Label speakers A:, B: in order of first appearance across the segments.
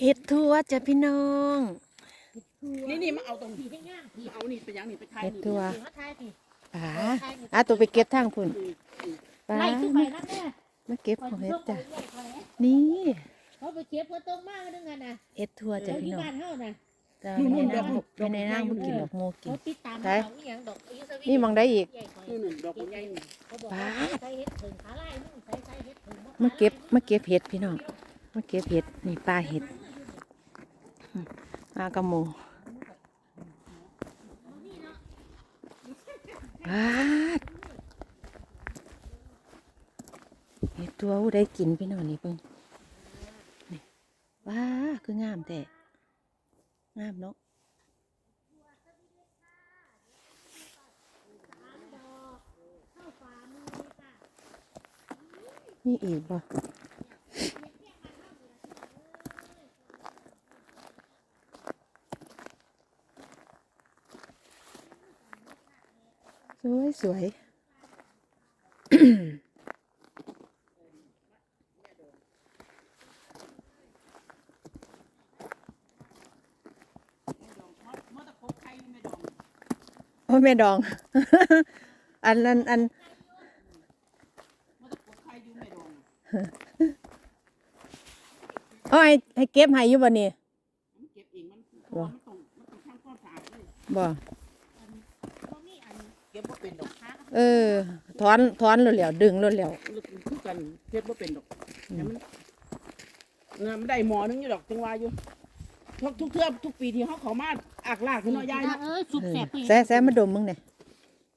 A: เห็ดทัวจ้ะพี่น้อง
B: นี่นี่มาเอาตรงนี้เอานี่ไปยังนี่ไปทาย
A: เห็ด
B: นี่
A: ทัว
C: มาทายสิ
A: ป๋าอะตัวไปเก็บทางพุ่นป๋า
C: ไล่ขึ้นไปนั่นแน่
A: มาเก็บของเห็ดจ้ะ
C: เขา
A: นี่
C: ไปเก็บก็ตรงมากนึงกันนะ
A: เห็ดทัวจ้ะพี่
C: ที่
A: น้อง
C: บ้านเฮาน่ะ
A: จ้ะไม่ได้นั่งบ่ไม่ได้นั่งบ่กินดอกโมกิน
C: เขาติดตาม
A: ใช่
C: เขาอีหยังดอกอีสวิ
A: นี่มองได้อีก
B: นี่หนึ่งดอกใหญ่นี่
C: เขาบอก
A: ป๊า
C: ว่า
A: ด
C: ใส่เห็ดถึงขาไล่มึงใส่ใส่เห็ดถึง
A: มาเก็บมาเก็บเห็ดพี่น้องมาเก็บเห็ดนี่ปลาเห็ดอื มากระโมปาดเห็ดตัวได้กินพี่น้องนี่เพิ่งนี่ว้าคืองามแต่งามเนาะนี่อีกบ่ วยสวยโอ้แม่ดอง อันนั้นอัน
B: มอตะคบใครอยู่ไอ
A: เอาให้เก็บให้อยู่บ่นี่
B: มันเก็บ ก็บบ่เป็นดอก
A: เออถอนถอนแล้วแล้วดึงแล้วแล้ว
B: ลึกคือกันเก็บบ่เป็นดอกแต่มันเนี่ยมันได้หมอนึงอยู่ดอกจังว่าอยู่ทุกทุกเทื่อทุกปีที่เขาเขามาอักลากขึ้นเนาะยายเนาะ
C: เออสุก
A: เออ
C: แสบผู้หญิง
A: แซ่แซ่มาดมมึงเนี่ย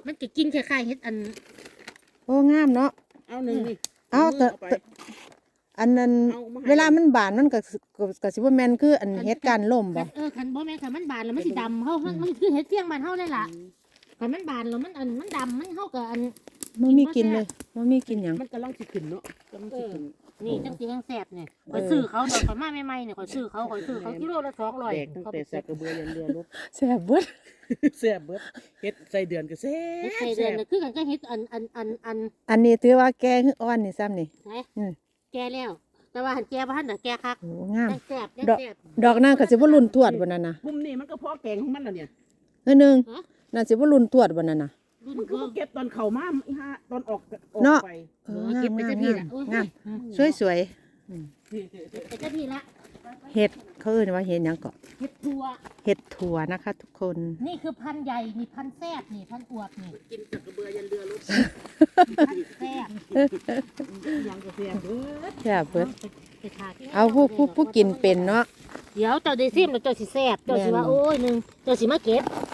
C: มันจะกินคล้ายๆเห็ดอัน
A: โอ้งามเนาะ
B: เอาหนึ่งนี่
A: เอาแต่
B: มืไป
A: อันนั้น
B: เอามาให้
A: เวลามันบานมันก็สิก็ก็สิบ่แม่นคืออันเหตุการณ์ล่มบ่
C: เออคันบ่แม่นคันมันบานแล้วมันสิดำเฮามันมันคือเห็ดเฟี้ยงบ้านเฮาเลยล่ะ คันมันบานแล้วมันอันมันดำมันเฮากับอัน
A: มันมีกินเลยมันมีกินหยัง
B: มันกำลังสิขึ้นเนาะกำลังสิขึ้น
C: นี่จังสิแห้งแสบเนี่ย
A: เออ
C: ข่อยซื้อเขาดอกข่อยมาใหม่ๆเนี่ยข่อยซื้อเขาข่อยซื้อเขากิโลละสองร้อย
B: แดกตั้งแต่แสกกระเบือยันเรือรบ
A: แซ่บเบิด
B: แซ่บเบิดเฮ็ดใส่เดือนก็แซ่
C: เฮ็ด
B: บ
C: ใส่เดื
B: แซ่
C: อน
B: บ
C: น่ะคือกันก็เฮ็ดอันอันอันอัน
A: อันนี้ถือว่าแก่คืออ่อนนี่ซ้ำนี่
C: ไหน
A: อืม
C: แก่แล้วแต่ว่าหันแก่บ่ทันน่ะแก่คัก
A: โอ้งาม
C: ยังแสบยัง
A: ดอก
C: แสบ
A: ดอกนั้นก็สิบ่รุ่นทวดบ่นั่นน่ะ
B: มุมนี้มันก็พอแกงของมันแล้วเนี่ย
A: เฮ้ยหนึง
C: ฮะ
A: น่าสิบ่รุ่นทวดบ่นั่นน่ะ
C: รุ่น
B: มันคือ
C: ก็
B: บ่เก็บตอนเข้ามาอีห่าตอนออกออก
A: เนาะ
B: ไป
A: เอ
C: เอ
A: อ
C: องาเก็บ
A: ม
C: ไป
A: งา
C: จะ
A: ม
C: พี่
A: งาม
C: ล่ะโอ้ย
A: งามสวยสวย
C: ไปจะพี่ละ
A: ๆเห็ดเขาเอิ้นว่าเห็ดหยังเกาะ
C: เฮ็ดทัว
A: เห็ดถั่วนะคะ ทุกคน
C: นี่คือพันธุ์ใหญ่นี่พันธุ์แซ่บนี่พันธุ์อวบนี่
B: กินจากกระเบือยันเรือรบ
C: พันธุ์แซ่บ
B: ยังก็แซ่บเด้อ
A: แซ่บเบิด
C: ไปทาที่
A: เอาผู้ผู้ผู้กินเป็นเนาะ
C: เดี๋ยวเจ้าได้ซิมแล้วเจ้าสิแซ่บเจ้าสิว่า
A: แม่นบ่
C: โอ้ยหนึงเจ้าสิมาเก็บ
A: เออ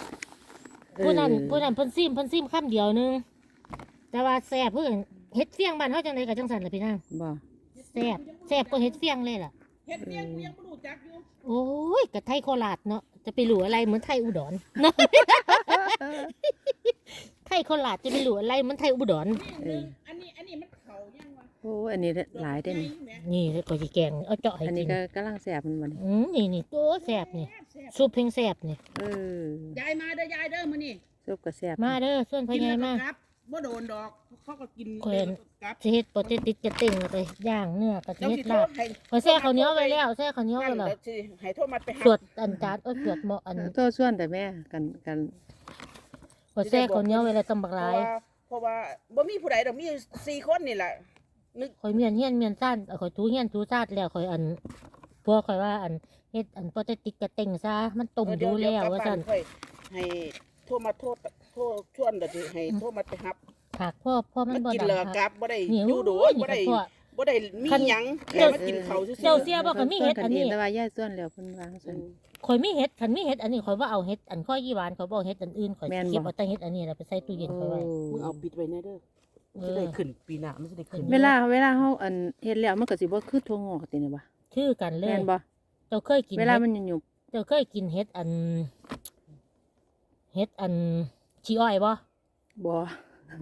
C: ผู้นั้นผู้นั้นเพิ่นซิมเพิ่นซิมคำเดียวหนึง แต่ว่าแซ่บเพิ่นเฮ็ดเฟี้ยงบ้านเฮาจังไดก็จังซั่นล่ะพี่นาง
A: บ่
C: แซ่บแซ่บก็เฮ็ดเฟี้ยงเลยล่ะ
B: เฮ็ดเลี้ยงกูยังบ่รู้จักอยู่
C: โอ้ยกะไทยโคราชเนาะจะไปหลูอะไรเหมือนไทยอุดรเนาะไทยโคราชจะไปหลูอะไรเหมือนไทยอุดร
B: นี่หนึงอันนี้
A: โอ้อันนี้หลายได้อนี่
B: แหม
C: นี่ก็สิแกงเอาเจาะให้
A: อัน
C: กิ
A: นี้
C: น
A: ก็กำลังแซ่บมันบ่นี่
C: อืมนี่นี่ตัวแซ่บนี่
B: แซ่บ
C: ซุปเพ่งแซ่บนี่
A: เออยา
B: ยมาเด้อยายเด้อมื้อนี้
A: ซุปก็แซ่บ
C: มาเด้อส่วนพ่อใหญ่มา
B: กินแล้วก็กลับบ่โดนดอกเขาก็กิน
C: เคยเห็น
B: กลับ
C: สิเฮ็ดโปเตติดจะเต็งแล้วก็ย่างเนื้อก็สิ
B: เจ้า
C: เฮ็
B: สิ
C: ด
B: โท
C: ลา
B: ษ
C: บ
B: ให้
C: ขอยแซ่ข้าวเหนียวไว้แล้วแซ่ข้าวเหนียว
B: นั่
C: ไว้
B: น
C: แล้ว
B: เดี๋ยวสิให้โทรมาไปหา
C: สวดอันจานเอ้ยสวดเหมาะอัน
A: โทษส่วนแต่แม่กันกัน
C: ขอยแซ่ข้าวเหนียวไว้แล้วตำบัก
B: เพ
C: ห
B: ราะ
C: ลาย
B: ว่าเพราะว่าบ่มีผู้ใดดอกมีอยู่สี่คนนี่แหละ นึก
C: ข่อยเมียนเฮียนเมียนซ่านเอ่อข่อยทูเฮียนทูซาดแล้วข่อยอันพวกข่อยว่าอันเฮ็ดอันโปเตติดกระเต็งซะมันต้มดูแล้วว่าซั่น
B: ค่อยให้โทรมาโทษโทษชวนเดี๋ยวสิให้โทรมาไปรับ
C: ถากพ่อพ่อมัน
B: มัน
C: บ่
B: กิน
C: ดัง
B: แล้ว
C: ค่ะ
B: กลับบ่ได้
C: นี่
B: อยู่โด
C: โอ้
B: น
C: ย
B: บ่ได้
C: นี่ก็พ่อ
B: บ่ได้มี
C: คัน
B: หยังแค่
C: เจ้า
B: มากินเขาวซื่อๆ
C: เจ้าเสียบ่ก็มีเฮ็ดอันนี้
A: แต่ว่าย่ายส่วนแล้วเพิ่นวาง
B: อื
A: ซั่น
B: ม
C: ข่อยมีเฮ็ดคันมีเฮ็ดอันนี้ข่อยบ่เอาเฮ็ดอันข้อยยี่หวานข่อยบ่เอาเฮ็ดอันอื่นข่อย
A: แม่นบ่
C: เก็บเอาแต่เฮ็ดอันนี้แล้วไปใส่ตู้เย็นข่อยไว้
B: มึงเอาปิดไว้แน่เด้อ มันสิ
C: เออ
B: ได้ขึ้นปีหน้ามันสิได้ขึ้น
A: เวลาเวลาเฮาอันเฮ็ดแล้วมันก็สิบ่คือถั่วงอกติเนี่ยบ่
C: ชื่อกันเลย
A: แม่นบ่
C: เจ้าเคยกิน
A: เวลา
C: เฮ็ด
A: มันหยุบ
C: เจ้าเคยกินเฮ็ดอันเฮ็ดอันขี้อ้อยบ่
A: ๆบ่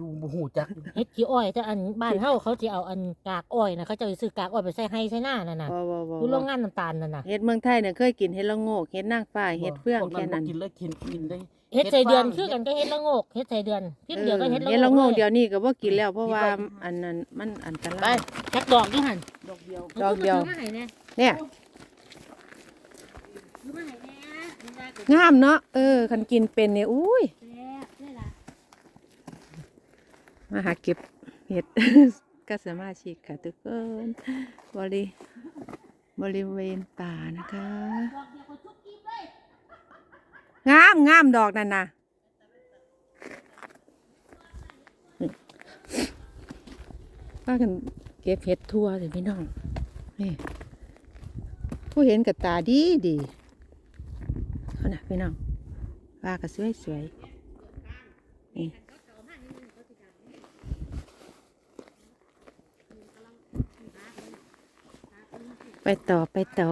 B: ดูบ่ฮู้จัก
C: เฮ็ดขี้อ้อยแต่อันบ้านเฮาเขาสิเอาอันกากอ้อยนะเขาเจะซื้อกากอ้อยไปใส่ให้ใส่หน้านั่นน่ะ
A: บ่บ่บ่
C: อยู่โรงงานน้ำตาลนั่นน่ะ
A: เฮ็ดเมืองไทยเนี่ยเคยกินเฮ็ดละโงกเฮ็ดนางฟ้าเฮ็ดเฟื่อง
B: พวก
A: แค่นั้น
B: บ่กินเลยกินกินได้
C: เฮ็ดใส่เดือน
B: เฮ็ดฟาง
C: คือกันก็เฮ็ดละโงกเฮ็ดใส่เดือนพิมพ์เดียวก็เฮ็ดละ
A: เฮ็ดละ
C: โง
A: โง
C: ก
A: ก
C: เล
A: เดี๋
C: ย
A: ยวนี้ก็บ่กินแล้วเพราะว่า
B: ไป
A: อันนั้นมันอันต
B: ไป
A: ราย
C: จักดอกอยู่หั่น
B: ดอกเดียว
A: ดอกเดียว
C: อาขึ้นมาให้แน่
A: เนี่ย
C: มาให้แน่นี่ว่าก็
A: งามเนาะเออคันกินเป็นเนี่ยอุ้ย
C: แซ่บเลยล่ะ
A: มาหาเก็บเห็ดกับสมาชิกค่ะทุกคนบริบริเวณป่านะคะ
C: ดอกเดียวก็ทุกกีบเลย
A: งามงามดอกนั่นนะว่ากันเก็บเห็ดทั่วเลยพี่น้อง นี่ ผู้เห็นกับตาดีดีเขาน่ะพี่น้องว่าก็สวยสวยนี่ไปต่อไปต่อ